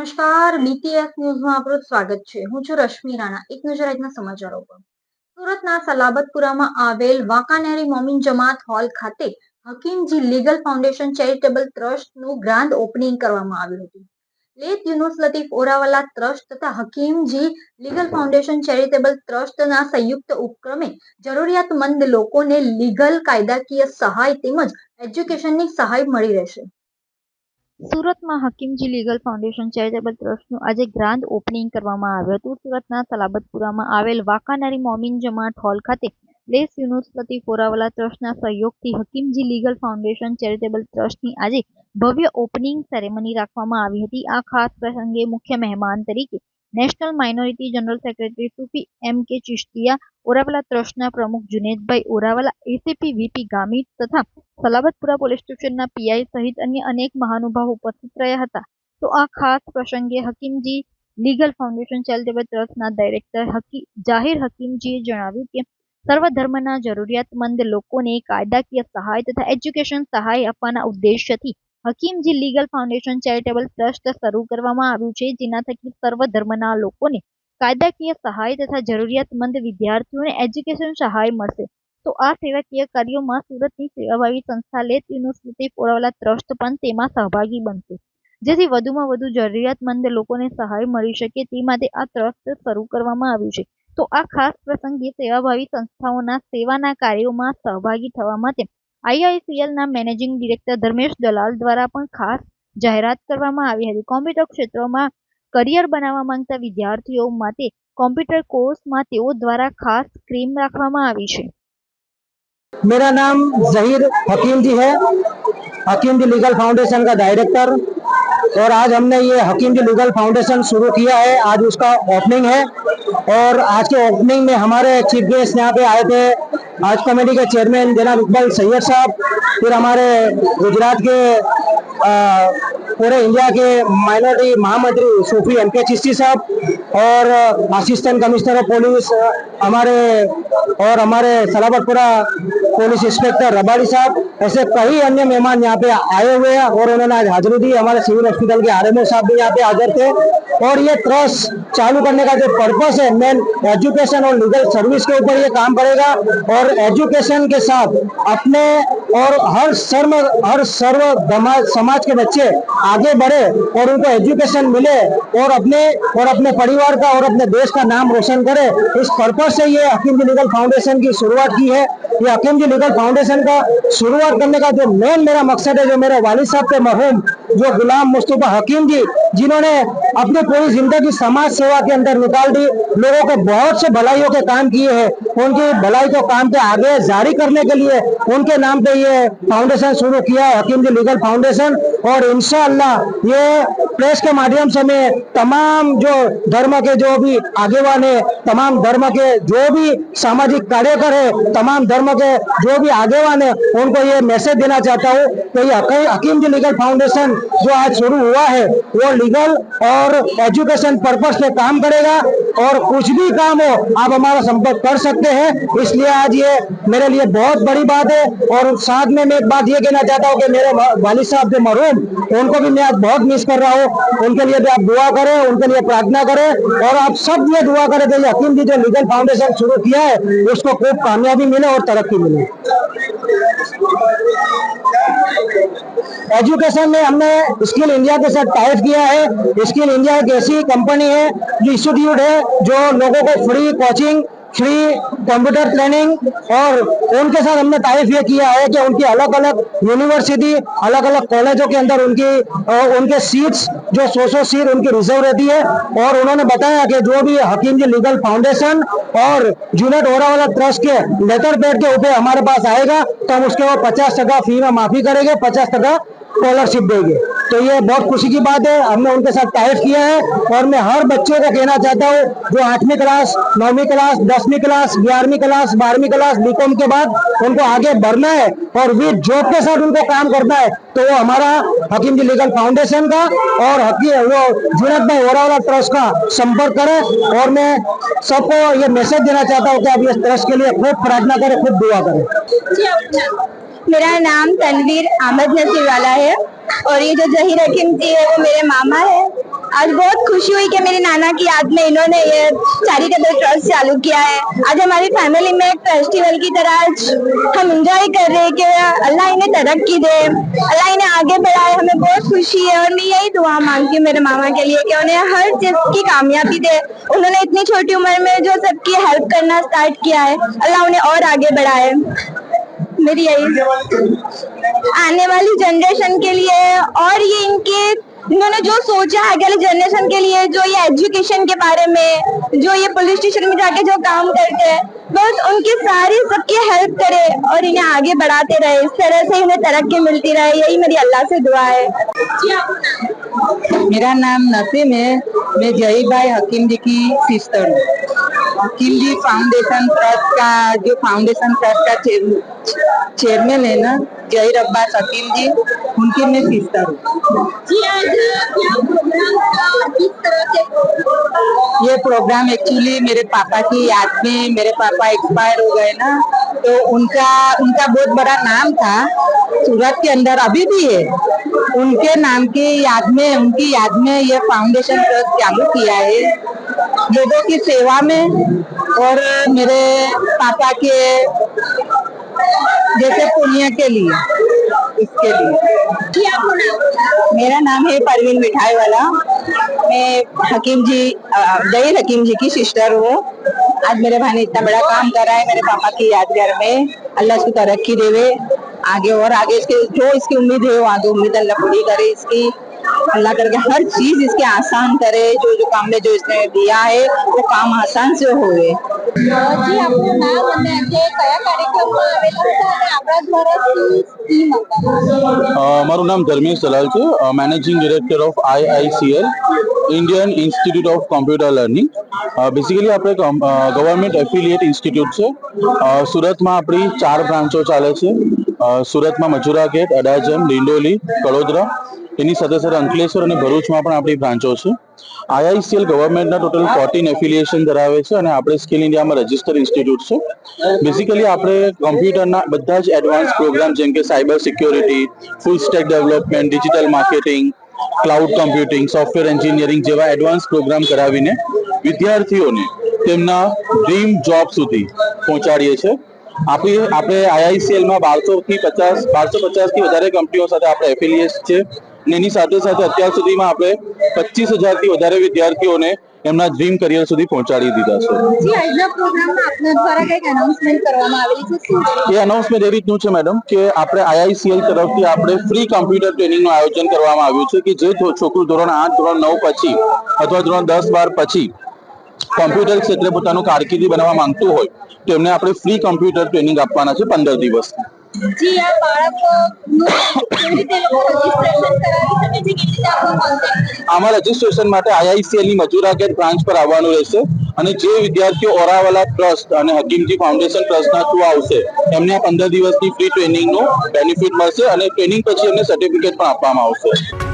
નમસ્કાર બીટીએસ ન્યૂઝમાં આપનું સ્વાગત છે. હું છું રશ્મિ રાણા. એક નજર આજના સમાચારો પર. સુરતના સલાબતપુરામાં આવેલ વાંકાનેરી મોમિન જમાત હોલ ખાતે હકીમજી લીગલ ફાઉન્ડેશન ચેરિટેબલ ટ્રસ્ટનું ગ્રાન્ડ ઓપનિંગ કરવામાં આવ્યું હતું. લેત યુનુસ લતીફ ઓરાવાલા ટ્રસ્ટ તથા હકીમજી લીગલ ફાઉન્ડેશન ચેરિટેબલ ટ્રસ્ટના સંયુક્ત ઉપક્રમે જરૂરિયાતમંદ લોકોને લીગલ કાયદાકીય સહાય તેમજ એજ્યુકેશનની સહાય મળી રહેશે. સુરતમાં હકીમજી લીગલ ફાઉન્ડેશન ચેરિટેબલ ટ્રસ્ટનું આજે ગ્રાન્ડ ઓપનિંગ કરવામાં આવ્યું હતું. સુરતના સલાબતપુરામાં આવેલ વાંકાનેરી મોમિન જમાત હોલ ખાતે લેસ યુનિવર્સિટી ફોરાવાલા ટ્રસ્ટના સહયોગથી હકીમજી લીગલ ફાઉન્ડેશન ચેરિટેબલ ટ્રસ્ટની આજે ભવ્ય ઓપનિંગ સેરેમની રાખવામાં આવી હતી. આ ખાસ પ્રસંગે મુખ્ય મહેમાન તરીકે national minority general secretary Sufi M K Chishtiya Orawala ટ્રસ્ટના પ્રમુખ જુનેદભાઈ ઓરાવાલા એસીપી વીપી ગામિત તથા સલાબતપુરા પોલીસ સ્ટેશનના પીઆઈ સહિત અન્ય અનેક મહાનુભાવ ઉપસ્થિત રહ્યા હતા. તો આ ખાસ પ્રસંગે હકીમજી લીગલ ફાઉન્ડેશન ચેરિટેબલ ટ્રસ્ટના ડાયરેક્ટર હકી જાહિર હકીમજીએ જણાવ્યું કે, સર્વ ધર્મના જરૂરિયાતમંદ લોકોને કાયદાકીય સહાય તથા એજ્યુકેશન સહાય આપવાના ઉદ્દેશ્યથી Hakimji legal foundation charitable trust શરૂ કરવામાં આવ્યું છે, જેના થકી સર્વ ધર્મના લોકોને કાયદાકીય સહાય તથા જરૂરિયાતમંદ વિદ્યાર્થીઓને એજ્યુકેશન સહાય મળશે. તો આ સેવાકીય કાર્યોમાં સુરતની સેવાભાવી સંસ્થા લેત યુનિવર્સિટી પોરાવાલા ટ્રસ્ટ પણ તેમાં સહભાગી બનશે. જેથી વધુમાં વધુ જરૂરિયાતમંદ લોકોને સહાય મળી શકે તે માટે આ ટ્રસ્ટ શરૂ કરવામાં આવ્યું છે. તો આ ખાસ પ્રસંગે સેવાભાવી સંસ્થાઓના સેવાના કાર્યોમાં સહભાગી થવા માટે આઈઆઈસીએલના મેનેજિંગ ડિરેક્ટર ધર્મેશ દલાલ દ્વારા પણ ખાસ જાહેરાત કરવામાં આવી હતી કોમ્પ્યુટર ક્ષેત્રમાં કરિયર બનાવવા માંગતા વિદ્યાર્થીઓ માટે કોમ્પ્યુટર કોર્સમાં તેઓ દ્વારા ખાસ સ્ક્રીમ રાખવામાં આવી છે मेरा नाम जहीर हकीम जी है हकीम जी लीगल फाउंडेशन का डायरेक्टर। और आज हमने ये हकीम जी लीगल फाउंडेशन शुरू किया है। आज उसका ओपनिंग है। और आज के ओपनिंग में हमारे चीफ गेस्ट यहाँ पे आए थे। आज कमेटी के चेयरमैन जनाब इकबाल सैयद साहब। फिर हमारे गुजरात के आ, पूरे इंडिया के माइनॉरिटी महामंत्री सूफी एम के चिश्ती साहब और असिस्टेंट कमिश्नर ऑफ़ पुलिस हमारे, और हमारे सलाबतपुरा पुलिस इंस्पेक्टर रबाड़ी साहब, ऐसे कई अन्य मेहमान यहाँ पे आए हुए हैं और उन्होंने आज हाजिरी दी। हमारे सिविल हॉस्पिटल के आरएमओ साहब भी यहाँ पे हाजिर थे। और ये ट्रस्ट चालू करने का जो पर्पस है मेन एजुकेशन और लीगल सर्विस के ऊपर ये काम करेगा। और एजुकेशन के साथ अपने और हर सर्व हर सर्व समाज के बच्चे आगे बढ़े और उनको एजुकेशन मिले और अपने और अपने परिवार का और अपने देश का नाम रोशन करे। इस पर्पज से ये हकीम जी लीगल फाउंडेशन की शुरुआत की है। ये हकीम जी लीगल फाउंडेशन का शुरुआत करने का जो मेन मेरा मकसद है, जो मेरे वालिद साहब थे मरहूम जो गुलाम मुस्तफ़ा हकीम जी, जिन्होंने अपनी पूरी ज़िंदगी समाज सेवा के अंदर निकाल दी, लोगों को बहुत से भलाइयों के काम किए हैं। उनकी भलाई को काम के आगे जारी करने के लिए उनके नाम पे ये फाउंडेशन शुरू किया है, हकीम जी लीगल फाउंडेशन और इनशाला ये प्रेस के माध्यम से मैं तमाम जो धर्म के जो भी आगेवान है, तमाम धर्म के जो भी सामाजिक कार्यकर है, तमाम धर्म के जो भी आगेवान है, उनको ये मैसेज देना चाहता हूँ कि ये हकीम जी लीगल फाउंडेशन जो आज शुरू हुआ है वो लीगल और एजुकेशन पर्पज से काम करेगा। और कुछ भी काम हो, आप हमारा संपर्क कर सकते हैं। इसलिए आज ये मेरे लिए बहुत बड़ी बात है और साथ में मैं एक बात ये कहना चाहता हूँ कि मेरे वालिद साहब जो मरूम, उनको भी मैं आज बहुत मिस कर रहा हूँ। उनके लिए भी आप दुआ करें, उनके लिए प्रार्थना करें और आप सब ये दुआ करें कि हकीम जी जो लीगल फाउंडेशन शुरू किया है, उसको खूब कामयाबी मिले और तरक्की मिले। एजुकेशन में हमने स्किल इंडिया के साथ टाइप किया है। स्किल इंडिया एक ऐसी कंपनी है जो इंस्टीट्यूट है जो लोगों को free coaching free computer training और उनके साथ हमने तारीफ़ ये किया है कि उनकी अलग अलग यूनिवर्सिटी अलग अलग कॉलेजों के अंदर उनकी उनके सीट्स जो सौ सौ सीट उनकी रिज़र्व रहती है। और उन्होंने बताया कि जो भी हकीम जी लीगल फाउंडेशन और जूनियर ओरा वाला ट्रस्ट के लेटर पैड के ऊपर हमारे पास आएगा तो हम उसके वो पचास टका फ़ी में माफ़ी करेंगे, पचास टका स्कॉलरशिप देंगे तो ये बहुत खुशी की बात है। हमने उनके साथ टाइप किया है और मैं हर बच्चे को कहना चाहता हूँ, जो आठवीं क्लास नौवीं क्लास दसवीं क्लास ग्यारहवीं क्लास बारहवीं क्लास बीकॉम के बाद उनको आगे बढ़ना है और विद जॉब के साथ उनको काम करना है तो वो हमारा हकीम जी लीगल फाउंडेशन का और वो भाई ओरावाला ट्रस्ट का संपर्क करें और मैं सबको ये मैसेज देना चाहता हूँ कि आप इस ट्रस्ट के लिए खूब प्रार्थना करें, खूब दुआ करें। मेरा नाम तनवीर अहमद नसीर वाला है और ये जो जहीर हकीम जी है, वो मेरे मामा है। आज बहुत खुशी हुई कि मेरी नाना की याद में इन्होंने ये चैरिटेबल ट्रस्ट चालू किया है। आज हमारी फैमिली में एक फेस्टिवल की तरह आज हम इंजॉय कर रहे हैं कि अल्लाह इन्हें तरक्की दे, अल्लाह इन्हें आगे बढ़ाए। हमें बहुत खुशी है और मैं यही दुआ मांगती हूँ मेरे मामा के लिए कि उन्हें हर चीज़ की कामयाबी दे। उन्होंने इतनी छोटी उम्र में जो सबकी हेल्प करना स्टार्ट किया है, अल्लाह उन्हें और आगे बढ़ाए। मेरी यही आने वाली जनरेशन के लिए और ये इनके इन्होंने जो सोचा है अगले जनरेशन के लिए जो ये एजुकेशन के बारे में जो ये पुलिस स्टेशन में जाके जो काम करते हैं बस उनकी सारी सबकी हेल्प करे और इन्हें आगे बढ़ाते रहे। इस तरह से इन्हें तरक्की मिलती रहे। यही मेरी अल्लाह से दुआ है। मेरा नाम नसीम है। मैं जहीबाई हकीम जी की सिस्टर हूँ। हकीम फाउंडेशन ट्रस्ट का जो फाउंडेशन ट्रस्ट का चेयरमैन है ना जहीर अब्बास हकीम जी उनकी मैं सिस्टर हूँ। ये प्रोग्राम एक्चुअली मेरे पापा की याद में मेरे पापा एक्सपायर हो गए ना तो उनका उनका बहुत बड़ा नाम था सूरत के अंदर अभी भी है। उनके नाम की याद में उनकी याद में ये फाउंडेशन ट्रस्ट चालू किया है। लोगों की सेवा में और मेरे पापा के, जैसे पुण्य के लिए, इसके लिए। मेरा नाम है परवीन मिठाई वाला। मैं हकीम जी जहीर हकीम जी की सिस्टर हूँ। आज मेरे भाई ने इतना बड़ा काम करा है, मेरे पापा की यादगार में। अल्लाह इसको तरक्की देवे, आगे और आगे इसके, जो इसकी उम्मीद है, वो आगे उम्मीद अल्लाह पूरी करे इसकी। अल्लाह करके हर चीज इसके आसान करे जो जो काम में जो इसने दिया है वो काम आसान से होवे જી આપણું નામ અને આજે કયા કાર્યક્રમમાં આવેલા હતા અને આપણા દ્વારા શું સ્કીમ હતા અ, મારું નામ ધર્મેશ દલાલ છે managing director of IICL Indian institute of computer learning basically આપણે ગવર્મેન્ટ એફિલિએટ ઇન્સ્ટિટ્યૂટ છે અ, સુરતમાં આપણી ચાર બ્રાન્ચો ચાલે છે અ, સુરતમાં મજુરા ગેટ અડાજણ ડિંડોલી કડોદરા એની સાથે સાથે અંકલેશ્વર અને ભરૂચમાં પણ આપણી બ્રાન્ચો છે. આઈઆઈસીએલ ગવર્મેન્ટના ટોટલ ફોર્ટીન એફિલિએશન ધરાવે છે અને આપણે સ્કિલ ઇન્ડિયામાં રજિસ્ટર ઇન્સ્ટિટ્યૂટ છે. બેઝિકલી આપણે કમ્પ્યુટરના બધા જ એડવાન્સ પ્રોગ્રામ જેમ કે cyber security full stack development digital marketing cloud computing software engineering જેવા એડવાન્સ પ્રોગ્રામ કરાવીને વિદ્યાર્થીઓને તેમના ડ્રીમ જોબ સુધી પહોંચાડીએ છીએ આપણી આપણે આઈઆઈસીએલમાં બારસો થી પચાસ, બારસો પચાસથી વધારે કંપનીઓ સાથે આપણે એફિલિએટ છે. એની સાથે સાથે અત્યાર સુધીમાં આપણે પચીસ હજારથી વધારે વિદ્યાર્થીઓને એમના ડ્રીમ કરિયર સુધી પહોંચાડી દીધા છે. એ અનાઉન્સમેન્ટ એ રીતનું છે મેડમ કે આપણે આઈઆઈસીએલ તરફથી આપણે ફ્રી કમ્પ્યુટર ટ્રેનિંગનું આયોજન કરવામાં આવ્યું છે કે જે છોકરું ધોરણ આઠ ધોરણ નવ પછી અથવા ધોરણ દસ બાર પછી કોમ્પ્યુટર ક્ષેત્રે પોતાનું કારકિર્દી બનાવવા માંગતું હોય તો એમને આપણે ફ્રી કમ્પ્યુટર ટ્રેનિંગ આપવાના છે પંદર દિવસ જી, આ બાળકનું કેવી રીતે લોકો રજીસ્ટ્રેશન કરાવી શકે છે કેવી રીતે આપનો કોન્ટેક્ટ આમાં રજીસ્ટ્રેશન માટે આઈઆઈસીએલની મજૂરા ગેટ બ્રાન્ચ પર આવવાનું રહેશે અને જે વિદ્યાર્થીઓ ઓરાવાલા ટ્રસ્ટ અને હકીમજી ફાઉન્ડેશન ટ્રસ્ટના થ્રુ આવશે, એમને પંદર દિવસની ફ્રી ટ્રેનિંગનું બેનિફિટ મળશે અને ટ્રેનિંગ પછી એમને સર્ટિફિકેટ પણ આપવામાં આવશે.